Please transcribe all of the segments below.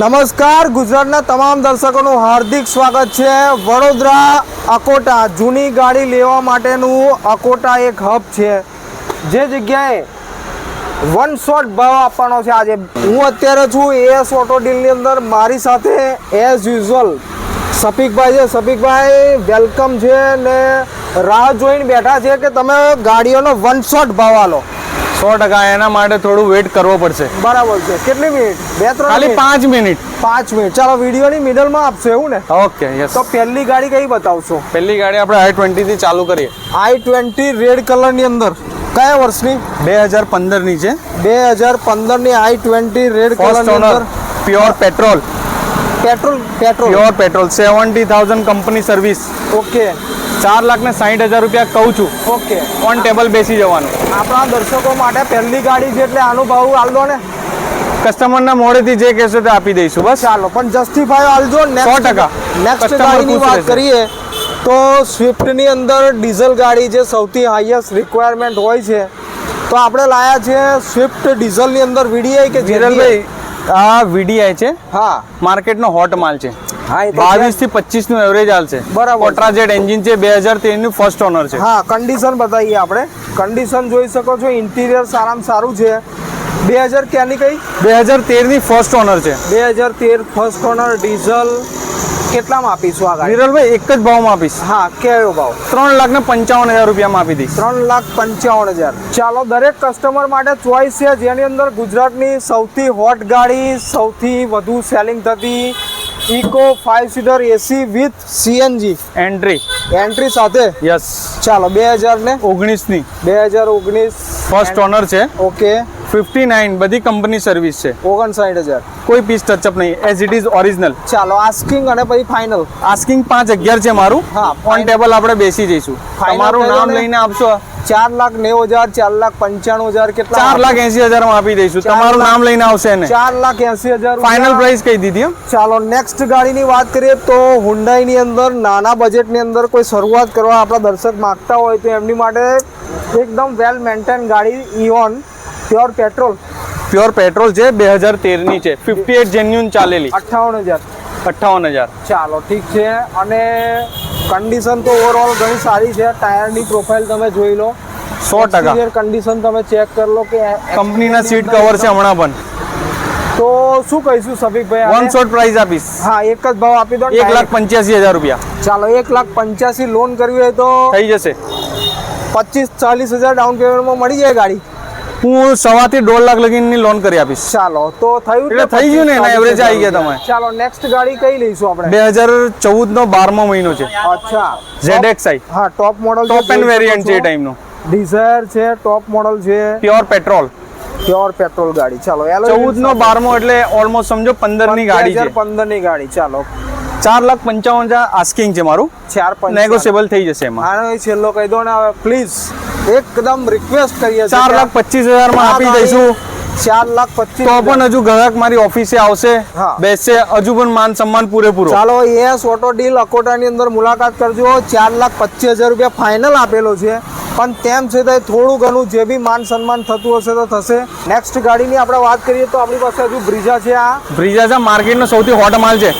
નમસ્કાર, ગુજરાતના તમામ દર્શકોનું હાર્દિક સ્વાગત છે. વડોદરા અકોટા, જૂની ગાડી લેવા માટેનું અકોટા એક હબ છે. જે જગ્યાએ વન શોટ ભાવ આપવાનો છે આજે. હું અત્યારે છું એએસ ઓટો ડીલની અંદર. મારી સાથે એઝ યુઝ્યુઅલ સફિકભાઈ છે. સફિકભાઈ વેલકમ છે ને રાહ જોઈને બેઠા છે કે તમે ગાડીઓનો વન શોટ ભાવ આલો. સો ટકા એના માટે થોડું વેઇટ કરવો પડશે. બરાબર છે. કેટલી મિનિટ બે ત્રણ ખાલી પાંચ મિનિટ પાંચ મિનિટ ચાલો વિડીયોની મિડલમાં આપશો એવું ને? ઓકે યસ તો પહેલી ગાડી કઈ બતાવશો? પહેલી ગાડી આપણે આઈ ટ્વેન્ટી થી ચાલુ કરીએ. આઈ ટ્વેન્ટી રેડ કલરની અંદર. કયા વર્ષની? બે હજાર પંદરની છે. બે હજાર પંદરની આઈ ટ્વેન્ટી રેડ કલર કલરની અંદર. Pure petrol petrol petrol pure petrol seventy thousand company service okay ચાર લાખ ને સાઠ હજાર રૂપિયા કહું છું. ઓકે. ઓન ટેબલ બેસી જવાનું. આપણા દર્શકો માટે પહેલી ગાડી છે એટલે આનો ભાવ આલદો ને. કસ્ટમરના મોડેથી જે કહેશો તે આપી દઈશું બસ. ચાલો પણ જસ્ટિફાય આલજો. સો ટકા. નેક્સ્ટ ગાડીની વાત કરીએ તો સ્વિફ્ટની અંદર ડીઝલ ગાડી જે સૌથી હાઈએસ્ટ રિક્વાયરમેન્ટ હોય છે તો આપણે લાયા છે સ્વિફ્ટ ડીઝલની અંદર વીડીઆઈ કે જીરલભાઈ આ વીડીઆઈ છે. હા. માર્કેટનો હોટ માલ છે. બાવીસથી પચીસનું એવરેજ હાલશે બરાબર. કોટ્રાજેટ એન્જિન છે બે હજાર તેરનું ફર્સ્ટ ઓનર છે. હા કન્ડિશન બતાવીએ આપણે. કન્ડિશન જોઈ શકો છો ઇન્ટિરિયર સારામાં સારું છે. બે હજાર ક્યાંની કઈ? બે હજાર તેરની ફર્સ્ટ ઓનર છે. બે હજાર તેર ફર્સ્ટ ઓનર ડીઝલ કેટલામાં આપીશું આ ગાડી? વિરલભાઈ એક જ ભાવમાં આપીશ. હા કયો ભાવ? ત્રણ લાખ ને પંચાવન હજાર રૂપિયામાં આપી દઈશ. ત્રણ લાખ પંચાવન હજાર. ચાલો દરેક કસ્ટમર માટે ચોઈસ છે. જેની અંદર ગુજરાતની સૌથી હોટ ગાડી સૌથી વધુ સેલિંગ થતી Eeco five seater AC with CNG entry entry સાથે? યસ ચાલો બે હજાર ને? ઓગણીસની બે હજાર ઓગણીસ. ફર્સ્ટ ઓનર છે. ઓકે ફિફ્ટી નાઇન બધી કંપની સર્વિસ છે. ઓગણસાઠ હજાર. કોઈ પીસ ટચઅપ નહીં. એઝ ઇટ ઇઝ ઓરિજિનલ ચાલો આસ્કિંગ અને પછી ફાઇનલ આસ્કિંગ પાંચ અગિયાર છે મારું. હા, ઓન ટેબલ આપણે બેસી જઈશું. તમારું નામ લઈને આપશો. ચાર લાખ નેવું હજાર ચાર લાખ પંચાણું હજાર કેટલા ચાર લાખ એસી હજારમાં આપી દઈશું. તમારું નામ લઈને આવશે ને ચાર લાખ એસી હજાર ફાઇનલ પ્રાઇસ કહી દીધી ચાલો નેક્સ્ટ ગાડીની વાત કરીએ તો હુન્ડાઈની અંદર નાના બજેટની અંદર કોઈ શરૂઆત કરવા આપણા દર્શક માગતા હોય તો એમની માટે એકદમ વેલ મેન્ટેન ગાડી Eon pure petrol. Pure petrol છે બે હજાર તેરની છે. ફિફ્ટી એટ જેન્યુન ચાલેલી. અઠ્ઠાવન હજાર. અઠ્ઠાવન હજાર. ચાલો ઠીક છે. અને કન્ડિશન તો ઓવરઓલ ઘણી સારી છે. ટાયરની પ્રોફાઇલ તમે જોઈ લો. સો ટકા. કન્ડિશન તમે ચેક કરી લો કે કંપનીના સીટ કવર છે હમણાં પણ. તો શું કહીશું સફીકભાઈ વન? શોટ પ્રાઇસ આપીશ. હા એક જ ભાવ આપી દો એક લાખ પંચ્યાસી હજાર રૂપિયા. ચાલો એક લાખ પંચ્યાસી લોન કરવી હોય તો થઈ જશે. પચીસ ચાલીસ હજાર ડાઉન પેમેન્ટમાં મળી જાય ગાડી. હું સવાથી દોઢ લાખ લગીની લોન કરી આપીશ. ચાલો તો થયું એટલે થઈ ગયું ને, 25, એના એવરેજ આવી ગયા તમે. ચાલો નેક્સ્ટ ગાડી કઈ લઈશું આપણે? બે હજાર ચૌદ નો બારમો મહિનો છે. અચ્છા. ઝેડ એક્સ આઈ હા top model top end variant છે એ ટાઈમનો. ડિઝાયર છે ટોપ મોડલ છે. પ્યોર પેટ્રોલ પ્યોર પેટ્રોલ ગાડી. ચાલો ચૌદ નો બારમો એટલે ઓલમોસ્ટ સમજો પંદરની ગાડી છે. પંદરની ગાડી ચાલો. ચાર લાખ પંચાવન હજાર આસ્કિંગ છે મારું. ચાર નેગોશિયેબલ થઈ જશે એમાં. આનો છેલ્લો કહી દો ને હવે પ્લીઝ એકદમ રિક્વેસ્ટ કરીએ ચાર લાખ પચીસ હજારમાં આપી દઈશું. ચાર લાખ પચીસ તો પણ હજુ ગ્રાહક મારી ઓફિસે આવશે. હા. બેસશે હજુ પણ માન સન્માન પૂરેપૂરો. ચાલો એસ ઓટો ડીલ અકોટાની અંદર મુલાકાત કરજો. ચાર લાખ પચીસ હજાર રૂપિયા ફાઇનલ આપેલો છે. પણ તેમ છતાંય થોડું ઘણું જે બી માન સન્માન થતું હશે તો થશે. નેક્સ્ટ ગાડીની આપણે વાત કરીએ તો આપણી પાસે હજુ બ્રિઝા છે આ. બ્રિજાજા માર્કેટનો સૌથી હોટ માલ છે.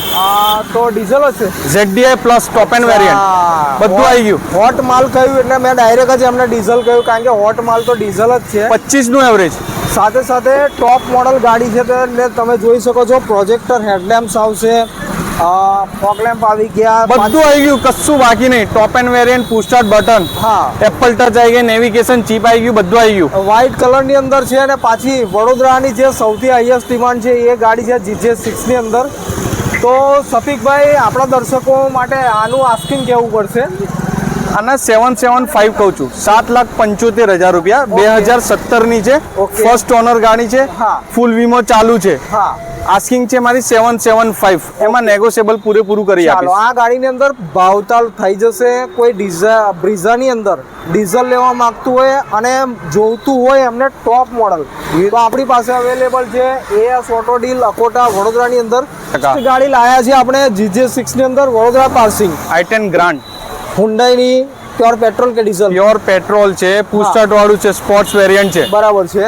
તો ડીઝલ હશે ZDI plus top end variant બધું આવી ગયું. હોટ માલ કહ્યું એટલે મેં ડાયરેક્ટ જ એમને ડીઝલ કહ્યું કારણ કે હોટ માલ તો ડીઝલ જ છે. પચીસનું એવરેજ સાથે સાથે ટોપ મોડલ ગાડી છે એટલે તમે જોઈ શકો છો પ્રોજેક્ટર હેડલેમ્પ્સ આવશે. ફોગ લેમ્પ આવી ગયા. બધું આવી ગયું કશું બાકી નહીં. Top end variant push start button હા. એપલ ટચ આવી ગઈ નેવિગેશન ચીપ આવી ગયું બધું આવી ગયું. વ્હાઇટ કલરની અંદર છે અને પાછી વડોદરાની જે સૌથી હાઈએસ્ટ ડિમાન્ડ છે એ ગાડી છે જીજે સિક્સની અંદર. તો સફિકભાઈ આપણા દર્શકો માટે આનું આસ્કિંગ કહેવું પડશે? આના સેવન સેવન ફાઈવ કહું છું. સાત લાખ પંચોતેર હજાર રૂપિયા. બે હજાર સત્તરની છે ફર્સ્ટ ઓનર ગાડી છે. હા. ફૂલ વીમો ચાલુ છે. હા. આસ્કિંગ છે મારી સેવન સેવન ફાઈવ એમાં નેગોશિયેબલ પૂરેપૂરું કરી ચાલો આપીશ. આ ગાડીની અંદર ભાવતાલ થઈ જશે કોઈ ડીઝા બ્રિઝાની અંદર ડીઝલ લેવા માંગતું હોય અને જોઈતું હોય એમને ટોપ મોડલ તો આપણી પાસે અવેલેબલ છે એએસ ઓટો ડીલ અકોટા વડોદરાની અંદર. ગાડી લાયા છે આપણે જીજે સિક્સની અંદર Vadodara passing. I ten grand હુન્ડાઈની pure petrol કે ડીઝલ પ્યોર પેટ્રોલ છે પુસ્ટાર્ટ વાળું છે સ્પોર્ટ્સ વેરિયન્ટ છે. બરાબર છે.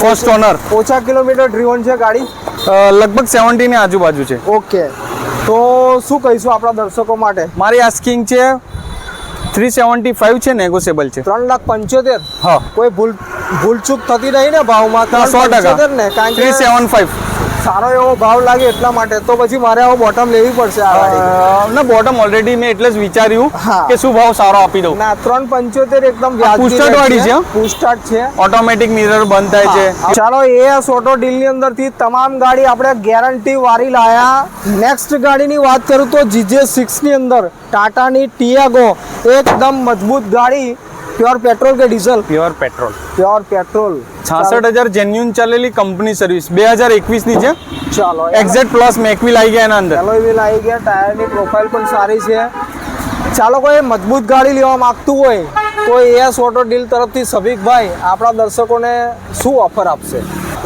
ફર્સ્ટ ઓનર ઓછા કિલોમીટર ડ્રીવન છે ગાડી. લગભગ સેવન્ટી ની આજુબાજુ છે. ઓકે. તો શું કહીશું આપણા દર્શકો માટે? મારી આસ્કિંગ છે થ્રી સેવન્ટી ફાઈવ છે નેગોશિયેબલ છે. ત્રણ લાખ પંચોતેર? હા. કોઈ ભૂલ ભૂલચૂક થતી નહીં ને ભાવમાં? સો ટકા. ને કારણ કે સેવન ફાઈવ સારો એવો ભાવ લાગે એટલા માટે તો પછી મારે આવો બોટમ લેવી પડશે ના બોટમ ઓલરેડી મેં એટલે જ વિચાર્યું કે શું ભાવ સારો આપી દઉં. ના ત્રણ પંચોતેર એકદમ push-start વાળી છે, હા? પુસ્ટાર્ટ છે. ઓટોમેટિક મિરર બંધ થાય છે. ચાલો એસ ઓટો ડીલની અંદરથી તમામ ગાડી આપણે ગેરંટી વારી લાયા. નેક્સ્ટ ગાડીની વાત કરું તો જીજે સિક્સની અંદર ટાટાની ટિયાગો એકદમ મજબૂત ગાડી. પ્યોર પેટ્રોલ કે diesel pure petrol pure petrol છાસઠ હજાર જેન્યુન ચાલેલી કંપની સર્વિસ બે હજાર એકવીસની છે. ચાલો એક્ઝેક્ટ પ્લસ મેકવિલ આવી ગયા એના અંદર. એલોય આવી ગયા ટાયરની પ્રોફાઇલ પણ સારી છે. ચાલો કોઈ મજબૂત ગાડી લેવા માંગતું હોય તો એસ ઓટો ડીલ તરફથી સફિકભાઈ આપણા દર્શકોને શું ઓફર આપશે?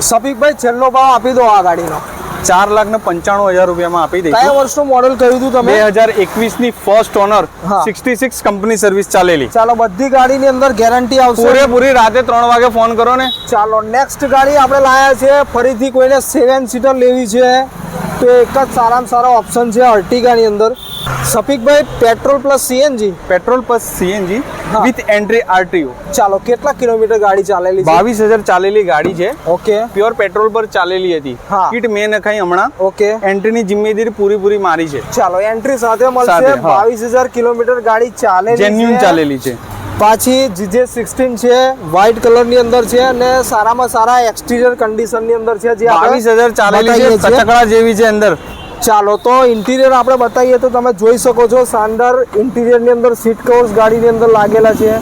સફિકભાઈ છેલ્લો ભાવ આપી દો આ ગાડીનો. ચાર લાખ ને પંચાણું હજાર રૂપિયામાં આપી કયા દઈશું વર્ષનું મોડેલ કહ્યું હતું તમે? બે હજાર એકવીસની first owner. Sixty six company service ચાલેલી. ચાલો બધી ગાડીની અંદર ગેરંટી આવશે. પૂરેપૂરી રાતે ત્રણ વાગે ફોન કરો ને. ચાલો નેક્સ્ટ ગાડી આપણે લાયા છે ફરીથી કોઈને સેવન સીટર લેવી છે. તો એક જ સારામાં સારો ઓપ્શન છે અર્ટિગાની અંદર. સફીકભાઈ petrol plus CNG? Petrol plus CNG with entry RTO. ચાલો કેટલા કિલોમીટર ગાડી ચાલેલી બાવીસ હજાર ચાલેલી ગાડી છે. ઓકે. પ્યોર પેટ્રોલ પર ચાલેલી હતી. કીટ મેં નખાઈ હમણાં. ઓકે. એન્ટ્રીની જિમ્મેદારી પૂરી પૂરી મારી છે. ચાલો એન્ટ્રી સાથે મળશે. બાવીસ હજાર કિલોમીટર ગાડી ચાલે જેન્યુન ચાલેલી છે. પાછી જીજે સિક્સટીન છે વ્હાઇટ કલરની અંદર છે અને સારામાં સારા એક્સટીરિયર કન્ડિશનની અંદર છે જે બાવીસ હજાર ચાલેલી છે જેવી છે અંદર. ચાલો, તો ઇન્ટિરિયર આપણે બતાવીએ તો તમે જોઈ શકો છો શાનદાર ઇન્ટિરિયરની અંદર સીટ કવર્સ ગાડીની અંદર લાગેલા છે.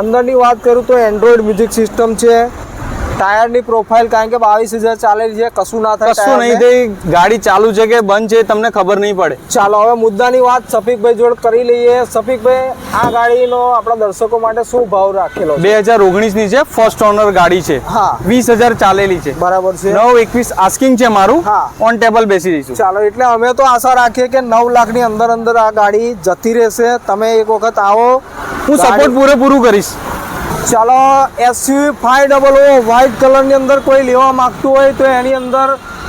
અંદરની વાત કરું તો એન્ડ્રોઈડ મ્યુઝિક સિસ્ટમ છે. ટાયરની પ્રોફાઇલ કારણ કે બાવીસ હજાર ચાલેલી છે કશું ના થાય કશું નહીં. થઈ ગાડી ચાલુ છે કે બંધ છે તમને ખબર નહીં પડે. ચાલો હવે મુદ્દાની વાત સફીકભાઈ જોડે કરી લઈએ. સફીકભાઈ આ ગાડીનો આપણા દર્શકો માટે શું ભાવ રાખેલો બે હજાર ઓગણીસની છે ફર્સ્ટ ઓનર ગાડી છે હા. વીસ હજાર ચાલેલી છે. બરાબર છે. નવ એકવીસ આસ્કિંગ છે મારું હા. ઓન ટેબલ બેસી જઈશું ચાલો એટલે અમે તો આશા રાખીએ કે નવ લાખની અંદર અંદર આ ગાડી જતી રહેશે. તમે એક વખત આવો. હું સપોર્ટ પૂરેપૂરું કરીશ. ચાલો SUV five double O white colour અંદર કોઈ લેવા માગતું હોય તો એની અંદર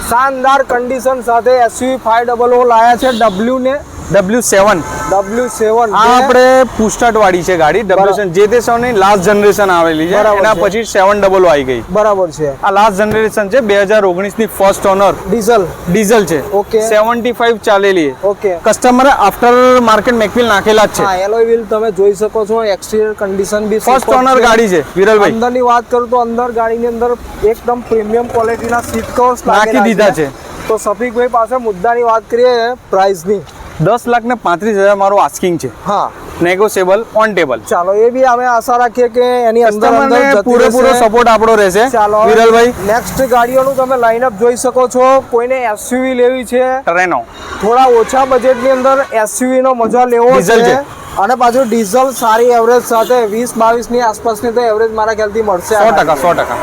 શાનદાર કન્ડિશન સાથે એસયુવી ફાઈવ ડબલ ઓ લાયા છે ડબલ્યુ ને. ડબલ્યુ સેવન ડબલ્યુ સેવન આ આપણે પુસ્ટાટ વાળી છે ગાડી. ડબલ્યુ જે તે સૌની લાસ્ટ જનરેશન આવેલી છે એના પછી સેવન ડબલ આવી ગઈ. બરાબર છે. આ લાસ્ટ જનરેશન છે બે હજાર ઓગણીસની ફર્સ્ટ ઓનર ડીઝલ. ડીઝલ છે. ઓકે. સેવન્ટી ફાઈવ ચાલેલી. ઓકે. કસ્ટમરે આફ્ટર માર્કેટ મેકવિલ નાખેલા જ હા છે એલોય વ્હીલ તમે જોઈ શકો છો એક્સટીરિયર કન્ડિશન બી ફર્સ્ટ ઓનર ગાડી છે વિરલભાઈ. અંદરની વાત કરું તો અંદર ગાડીની અંદર એકદમ પ્રીમિયમ ક્વોલિટીના સીટ કવર્સ નાખી દીધા છે. તો સફીકભાઈ પાસે મુદ્દાની વાત કરીએ પ્રાઇસની દસ લાખ ને પાંત્રીસ હજાર મારું આસ્કિંગ છે. હા. નેગોશિયેબલ ઓન ટેબલ ચાલો એ બી અમે આશા રાખીએ કે એની અંદર અંદર પૂરેપૂરો સપોર્ટ આપણો રહેશે. ચાલો વિરલભાઈ. નેક્સ્ટ ગાડીઓનું તમે લાઇનઅપ જોઈ શકો છો. કોઈને એસયુવી લેવી છે. ટ્રેનો થોડા ઓછા બજેટની અંદર એસયુવી નો મજા લેવો છે. અને પાછું ડીઝલ સારી એવરેજ સાથે વીસ બાવીસની આસપાસની તો એવરેજ મારા ખ્યાલથી મળશે સો ટકા સો ટકા.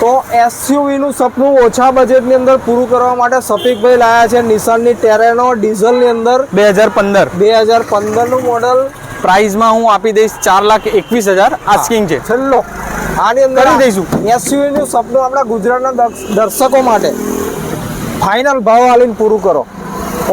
તો એસયુવીનું સપનું ઓછા બજેટની અંદર પૂરું કરવા માટે સફીકભાઈ લાયા છે નિશાનની ટેરેનો ડીઝલની અંદર. બે હજાર પંદર. બે હજાર પંદરનું મોડલ પ્રાઇઝમાં હું આપી દઈશ ચાર લાખ એકવીસ હજાર. આસ્કિંગ છે. છેલ્લો. આની અંદર કરી દઈશું. એસયુવીનું સપનું આપણા ગુજરાતના દર્શકો માટે. ફાઇનલ ભાવ આલીને પૂરું કરો.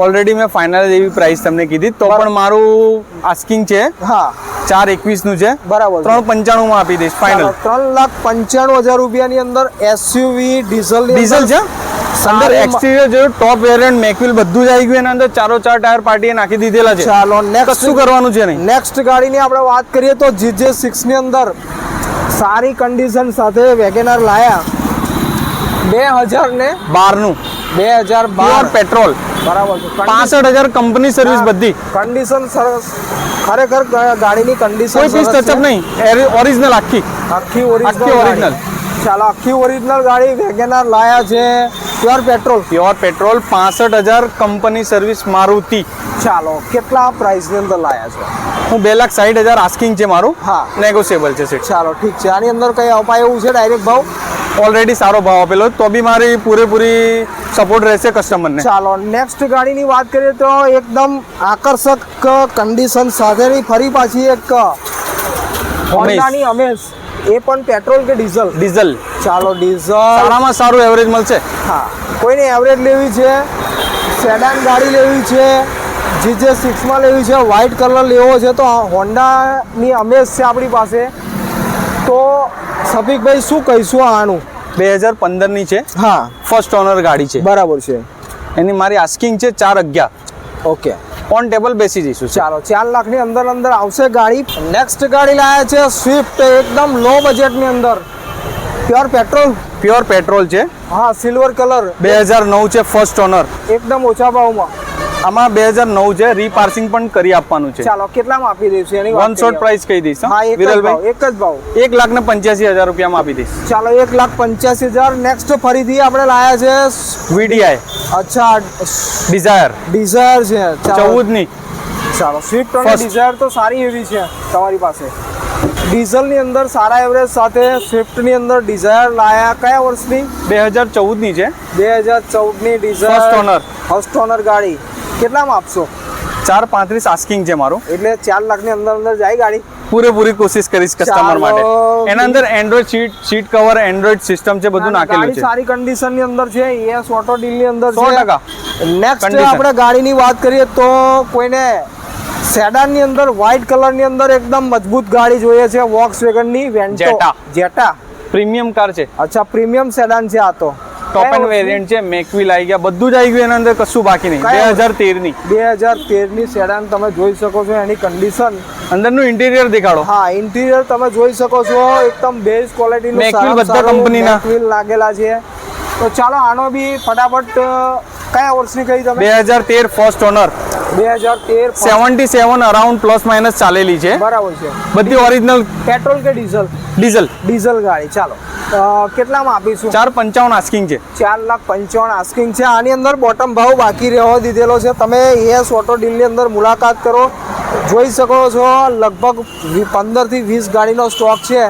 ઓલરેડી મેં ફાઇનલ એવી પ્રાઇસ તમને કીધી. તો પણ મારું આસ્કિંગ છે. હા. ચાર એકવીસનું છે. બરાબર ત્રણ પંચાણું માં આપી દઈશ ફાઇનલ ત્રણ લાખ પંચાણું હજાર રૂપિયાની અંદર એસયુવી ડીઝલ ડીઝલ છે? અંદર સારી એક્સટીરિયર જો ટોપ વેરિયન્ટ મેકવિલ બધું જ આવી ગયું એના અંદર ચારો ચાર ટાયર પાર્ટીએ નાખી દીધેલા છે. ચાલો નેક્સ્ટ કશું કરવાનું છે નહીં. નેક્સ્ટ ગાડીની આપણે વાત કરીએ તો જીજે સિક્સની અંદર સારી કન્ડિશન સાથે વેગેનાર લાયા. બે હજાર ને બારનું. બે હજાર બાર. પેટ્રોલ બરાબર છે. પાસઠ હજાર કંપની સર્વિસ બધી. કન્ડિશન સરસ. ખરેખર ગાડીની કન્ડિશન કોઈ પીસ ટચઅપ નહીં. ઓરિજિનલ આખી. આખી આખી ઓરિજિનલ ચાલો આખી ઓરિજિનલ ગાડી વેગેનાર લાયા છે. પ્યોર પેટ્રોલ પ્યોર પેટ્રોલ પાસઠ હજાર કંપની સર્વિસ મારુતિ. ચાલો કેટલા પ્રાઇસની અંદર લાયા છે? હું બે લાખ સાઠ હજાર આસ્કિંગ છે મારું. હા. નેગોશિયેબલ છે સીટ. ચાલો ઠીક છે. આની અંદર કંઈ અપાય એવું છે? ડાયરેક્ટ ભાવ? ઓલરેડી સારો ભાવ આપેલો. તો બી મારી પૂરેપૂરી સપોર્ટ રહેશે કસ્ટમરને ચાલો નેક્સ્ટ ગાડીની વાત કરીએ તો એકદમ આકર્ષક કન્ડિશન સાથેની ફરી પાછી એક હોન્ડાની અમેઝ એ પણ પેટ્રોલ કે ડીઝલ? ડીઝલ. ચાલો ડીઝલ. સારામાં સારું એવરેજ મળશે? હા. કોઈને એવરેજ લેવી છે. સેડાન ગાડી લેવી છે. જે જે સિક્સમાં લેવી છે વ્હાઇટ કલર લેવો છે તો હોન્ડાની અમેઝ છે આપણી પાસે. તો સફિકભાઈ શું કહીશું આનું? બે હજાર પંદરની છે. હા. ફર્સ્ટ ઓનર ગાડી છે. બરાબર છે. એની મારી આસ્કિંગ છે ચાર અગિયાર. ઓકે ઓન ટેબલ બેસી જઈશું. ચાલો ચાર લાખની અંદર અંદર આવશે ગાડી. નેક્સ્ટ ગાડી લાયા છે સ્વિફ્ટ એકદમ લો બજેટની અંદર. પ્યોર પેટ્રોલ પ્યોર પેટ્રોલ છે. હા સિલ્વર કલર બે હજાર નવ છે ફર્સ્ટ ઓનર એકદમ ઓછા ભાવમાં. આમાં બે હજાર નવ છે રીપાર્સિંગ પણ કરી આપવાનું છે. ચાલો કેટલામાં આપી દઈશું? એની વન શોટ પ્રાઇસ કહી દઈશ વિરલભાઈ? એક જ ભાવ. એક લાખ ને પંચ્યાસી હજાર રૂપિયામાં આપી દઈશ. ચાલો એક લાખ પંચ્યાસી હજાર. નેક્સ્ટ ફરીથી આપણે લાયા છે વીડીઆઈ અચ્છા ડિઝાયર ડિઝાયર છે. ચૌદની ચાલો સ્વિફ્ટ ડિઝાયર તો સારી એવી છે તમારી પાસે. ડીઝલની અંદર સારા એવરેજ સાથે સ્વિફ્ટની અંદર ડિઝાયર લાયા. કયા વર્ષની? બે હજાર ચૌદની છે. બે હજાર ચૌદની Dzire first owner first owner ગાડી. કેટલામાં આપશો? ચાર પાંત્રીસ આસ્કિંગ છે મારું. એટલે ચાર લાખની અંદર અંદર જાય ગાડી? પૂરેપૂરી કોશિશ કરીશ કસ્ટમર માટે. એના અંદર Android seat seat cover Android system છે બધું નાખેલું છે. સારી કન્ડિશનની અંદર છે એસ ઓટો ડીલની અંદર સો છે. ટકા. નેક્સ્ટ. આપણે ગાડીની વાત કરીએ તો કોઈને સેડાનની અંદર વ્હાઇટ કલરની અંદર એકદમ મજબૂત ગાડી જોઈએ છે વોક્સ વેગનની Vento Jetta. Jetta premium car છે. અચ્છા પ્રીમિયમ સેડાન છે આ તો. ટોપ એન્ડ વેરિયન્ટ છે મેકવિલ આવી ગયા બધું જ આવી ગયું એના અંદર કશું બાકી નહીં. બે હજાર તેરની બે હજાર તેરની સેડાન તમે જોઈ શકો છો એની કન્ડિશન અંદરનું ઇન્ટિરિયર દેખાડો. હા ઇન્ટિરિયર તમે જોઈ શકો છો એકદમ બેસ્ટ ક્વોલિટી મેકવિલ બધા કંપની કંપનીના. મેકવિલ લાગેલા છે. તો ચાલો આનો બી ફટાફટ કયા વર્ષની કહી બે હજાર તેર first owner seventy seven around plus minus ચાલેલી છે. બરાબર છે. બધી ઓરિજિનલ પેટ્રોલ કે ડીઝલ? ડીઝલ. ડીઝલ ગાડી ચાલો. કેટલામાં આપીશું? ચાર પંચાવન આસ્કિંગ છે. ચાર લાખ પંચાવન આસ્કિંગ છે. આની અંદર બોટમ ભાવ બાકી રહેવા દીધેલો છે. તમે એસ ઓટો ડીલની અંદર મુલાકાત કરો. જોઈ શકો છો લગભગ પંદરથી વીસ ગાડીનો સ્ટોક છે.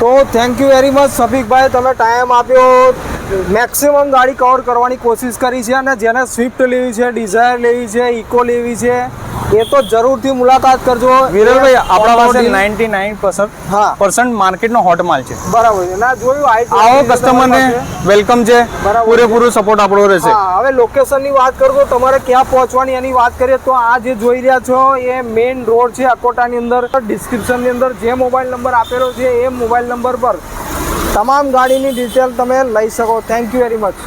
તો થેન્ક યુ વેરી મચ સફીકભાઈ તમે ટાઈમ આપ્યો. મેક્સિમમ ગાડી કવર કરવાની કોશિશ કરી છે અને જેને સ્વિફ્ટ લેવી છે ડિઝાયર લેવી છે ઇકો લેવી છે એ તો જરૂરથી મુલાકાત કરજો. વિરલભાઈ આપણા પાસે નાઇન્ટી નાઇન હા. પર્સન્ટ માર્કેટનો હોટ માલ છે. બરાબર છે. ના જોયું આવો કસ્ટમરને વેલકમ છે. પૂરેપૂરું સપોર્ટ આપણો રહેશે. હવે લોકેશનની વાત કરજો તમારે ક્યાં પહોંચવાની એની વાત કરીએ તો આ જે જોઈ રહ્યા છો એ મેઇન રોડ છે અકોટાની અંદર. ડિસ્ક્રિપ્શનની અંદર જે મોબાઈલ નંબર આપેલો છે એ મોબાઈલ નંબર પર તમામ ગાડીની ડિટેલ તમે લઈ શકો. Thank you very much